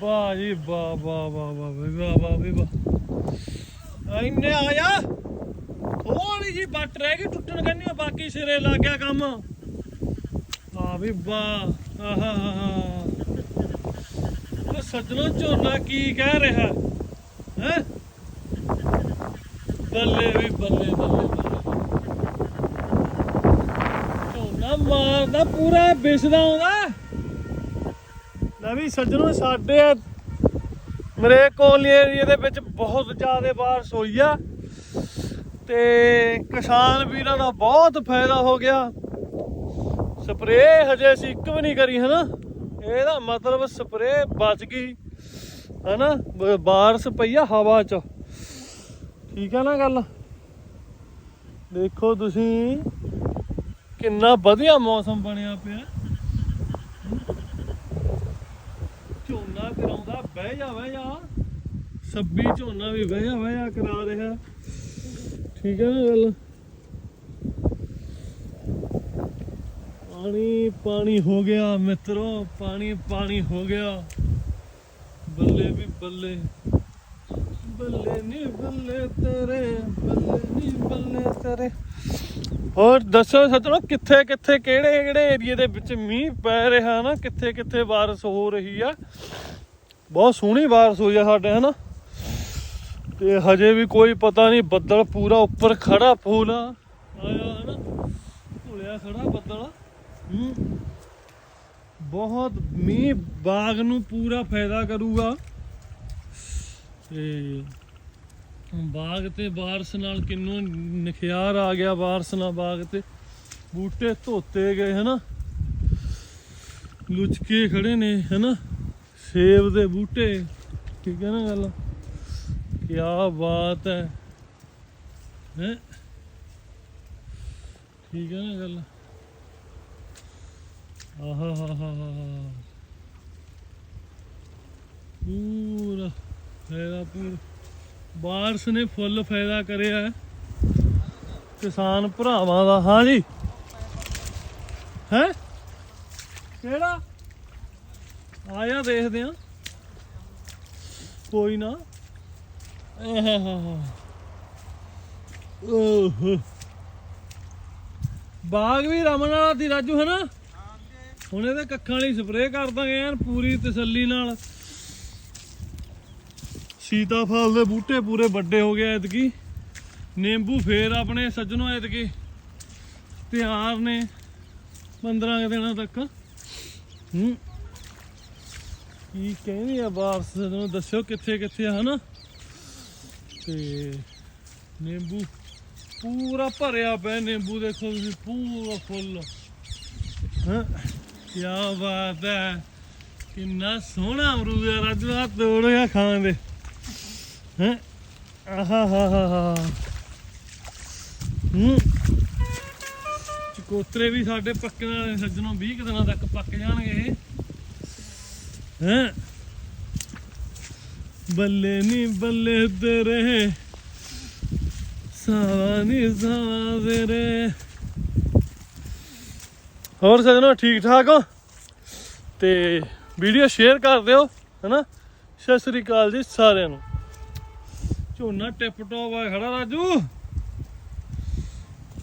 ਵਾਹ ਜੀ ਵਾਹ ਵਾਹ ਵਾਹ ਵਾਹ ਵੀ ਵਾਹ ਵਾਹ ਵੀ ਵਾਹ। ਇੰਨੇ ਆ ਜਾ। ਥੋੜੀ ਜੀ ਬੱਟ ਰਹਿ ਗਈ, ਟੁੱਟਣ ਕਰਨੀ ਆ, ਬਾਕੀ ਸਿਰੇ ਲੱਗ ਗਿਆ ਕੰਮ। ਵਾਹ ਵੀ ਵਾਹ, ਆਹਾ ਉਹ ਸੱਜਣੋ, ਝੋਨਾ ਕੀ ਕਹਿ ਰਿਹਾ? ਹੈ? ਬੱਲੇ ਵੀ ਬੱਲੇ ਬੱਲੇ ਝੋਨਾ ਮਾਰਦਾ, ਪੂਰਾ ਵਿਸਦਾ ਆਉਂਦਾ ਲੈ ਵੀ ਸੱਜਣੋ ਸਾਡੇ ਮੇਰੇ ਕੋਲੀ ਏਰੀਏ ਦੇ ਵਿੱਚ ਬਹੁਤ ਜ਼ਿਆਦਾ ਬਾਰਿਸ਼ ਹੋਈ ਆ। ਤੇ ਕਿਸਾਨ ਵੀਰਾਂ ਦਾ ਬਹੁਤ ਫਾਇਦਾ ਹੋ ਗਿਆ। ਸਪਰੇ ਹਜੇ ਅਸੀਂ ਇੱਕ ਵੀ ਨਹੀਂ ਕਰੀ, ਹਨਾ? ਇਹਦਾ ਮਤਲਬ ਸਪਰੇ ਬਚ ਗਈ, ਹਨਾ? ਬ- ਬਾਰਿਸ਼ ਪਈ ਆ ਹਵਾ ਚ। ਠੀਕ ਆ ਨਾ ਗੱਲ? ਦੇਖੋ ਤੁਸੀਂ, ਕਿੰਨਾ ਵਧੀਆ ਮੌਸਮ ਬਣਿਆ ਪਿਆ। ਝੋਨਾ ਕਰਾਉਂਦਾ, ਬਹਿ ਜਾ ਬਹਿ ਜਾ। ਸੱਬੀ ਝੋਨਾ ਵੀ ਬਹਿ ਜਾ ਬਹਿ ਜਾ ਕਰਾ ਰਿਹਾ। ਠੀਕ ਹੈ ਨਾ ਗੱਲ? ਪਾਣੀ ਪਾਣੀ ਹੋ ਗਿਆ ਮਿੱਤਰੋ, ਪਾਣੀ ਪਾਣੀ ਹੋ ਗਿਆ। ਬੱਲੇ ਵੀ ਬੱਲੇ। ਬੱਲੇ ਨੀ ਬੱਲੇ ਤੇਰੇ, ਬੱਲੇ ਨੀ ਬੱਲੇ ਤੇਰੇ। ਹੋਰ ਦੱਸੋ ਸਤਨੋ ਕਿੱਥੇ ਕਿੱਥੇ, ਕਿਹੜੇ ਕਿਹੜੇ ਏਰੀਏ ਦੇ ਵਿੱਚ ਮੀਂਹ ਪੈ ਰਿਹਾ ਨਾ? ਕਿੱਥੇ ਕਿੱਥੇ ਬਾਰਿਸ਼ ਹੋ ਰਹੀ ਆ? ਬਹੁਤ ਸੋਹਣੀ ਬਾਰਿਸ਼ ਹੋਈ ਆ ਸਾਡੇ, ਹਨਾ? ਤੇ ਹਜੇ ਵੀ ਕੋਈ ਪਤਾ ਨਹੀਂ ਬੱਦਲ ਪੂਰਾ ਉੱਪਰ ਖੜਾ ਫੂਲ ਆਇਆ, ਹਨਾ? ਭੁਲਿਆ ਖੜਾ ਬੱਦਲ ਹੂੰ। ਬਹੁਤ ਮੀਂਹ ਬਾਗ ਨੂੰ ਪੂਰਾ ਫਾਇਦਾ ਕਰੂਗਾ। ਤੇ ਬਾਗ ਤੇ ਬਾਰਸ਼ ਨਾਲ ਕਿੰਨੂ ਨਖਿਆਰ ਆ ਗਿਆ ਬਾਰਸ਼ ਨਾਲ ਬਾਗ ਤੇ। ਬੂਟੇ ਧੋਤੇ ਗਏ, ਹਨਾ? ਲੁਚਕੇ ਖੜੇ ਨੇ, ਹਨਾ? ਸੇਬ ਦੇ ਬੂਟੇ, ਠੀਕ ਹੈ ਨਾ ਗੱਲ? ਕੀ ਬਾਤ ਹੈ। ਹੈ? ਠੀਕ ਹੈ ਨਾ ਗੱਲ? ਆਹਾ, ਹਾ ਹਾ ਪੂਰਾ ਹੈਗਾ ਪੂਰਾ। ਬਾਰਿਸ਼ ਨੇ ਫੁੱਲ ਫਾਇਦਾ ਕਰਿਆ। ਕਿਸਾਨ ਭਰਾਵਾਂ ਦਾ ਹਾਂ ਜੀ। ਹੈ? ਕਿਹੜਾ? ਆਇਆ ਦੇਖਦੇ ਆ ਕੋਈ ਨਾ। ਓਹ। ਬਾਗ ਵੀ ਰਮਨ ਵਾਲਾ ਦੀ ਰਾਜੂ ਹੈ ਨਾ ਹੁਣ ਇਹਦੇ ਕੱਖਾਂ ਵਾਲੀ ਸਪਰੇਅ ਕਰ ਦਾਂਗੇ ਐਨ ਪੂਰੀ ਤਸੱਲੀ ਨਾਲ। ਸੀਤਾਫਲ ਦੇ ਬੂਟੇ ਪੂਰੇ ਵੱਡੇ ਹੋ ਗਏ ਐਤਕੀ। ਨਿੰਬੂ ਫੇਰ ਆਪਣੇ ਸੱਜਣੋ ਐਤਕੀ। ਤਿਆਰ ਨੇ 15 ਦਿਨਾਂ ਤੱਕ। ਹੂੰ। ਕੀ ਕਹਿੰਦੇ ਆ ਬਾਰਸ ਨੂੰ ਦੱਸਿਓ ਕਿੱਥੇ ਕਿੱਥੇ ਆ, ਹਨਾ? ਤੇ ਨਿੰਬੂ ਪੂਰਾ ਭਰਿਆ ਪਿਆ ਨਿੰਬੂ ਦੇਖੋ ਤੁਸੀਂ, ਪੂਰਾ ਫੁੱਲ। ਹਾਂ। ਕੀ ਬਾਤ ਹੈ। ਕਿੰਨਾ ਸੋਹਣਾ ਅਮਰੂਦ ਹੈ ਰਾਜੂ ਆ ਤੋੜਿਆ ਖਾਣ ਦੇ। ਹੈ। ਆਹਾ, ਹਾ ਹਾ, ਹੂੰ। ਚਕੋਤਰੇ ਵੀ ਸਾਡੇ ਪੱਕਣ ਵਾਲੇ ਸੱਜਣੋਂ 20 ਕੁ ਦਿਨਾਂ ਤੱਕ ਪੱਕ ਜਾਣਗੇ ਹੈ। ਬੱਲੇ ਨੀ ਬੱਲੇ ਤੇਰੇ ਸਾਵਾ ਨੀ ਸਾਵਾ ਤੇਰੇ। ਹੋਰ ਸੱਜਣੋ, ਠੀਕ ਠਾਕ ਹੋ? ਤੇ ਵੀਡੀਓ ਸ਼ੇਅਰ ਕਰ ਦਿਓ, ਹਨਾ? ਸਤਿ ਸ੍ਰੀ ਅਕਾਲ ਜੀ ਸਾਰਿਆਂ ਨੂੰ। ਝੋਨਾ ਟਿਪ ਟੋਪ ਆ ਖੜਾ ਰਾਜੂ।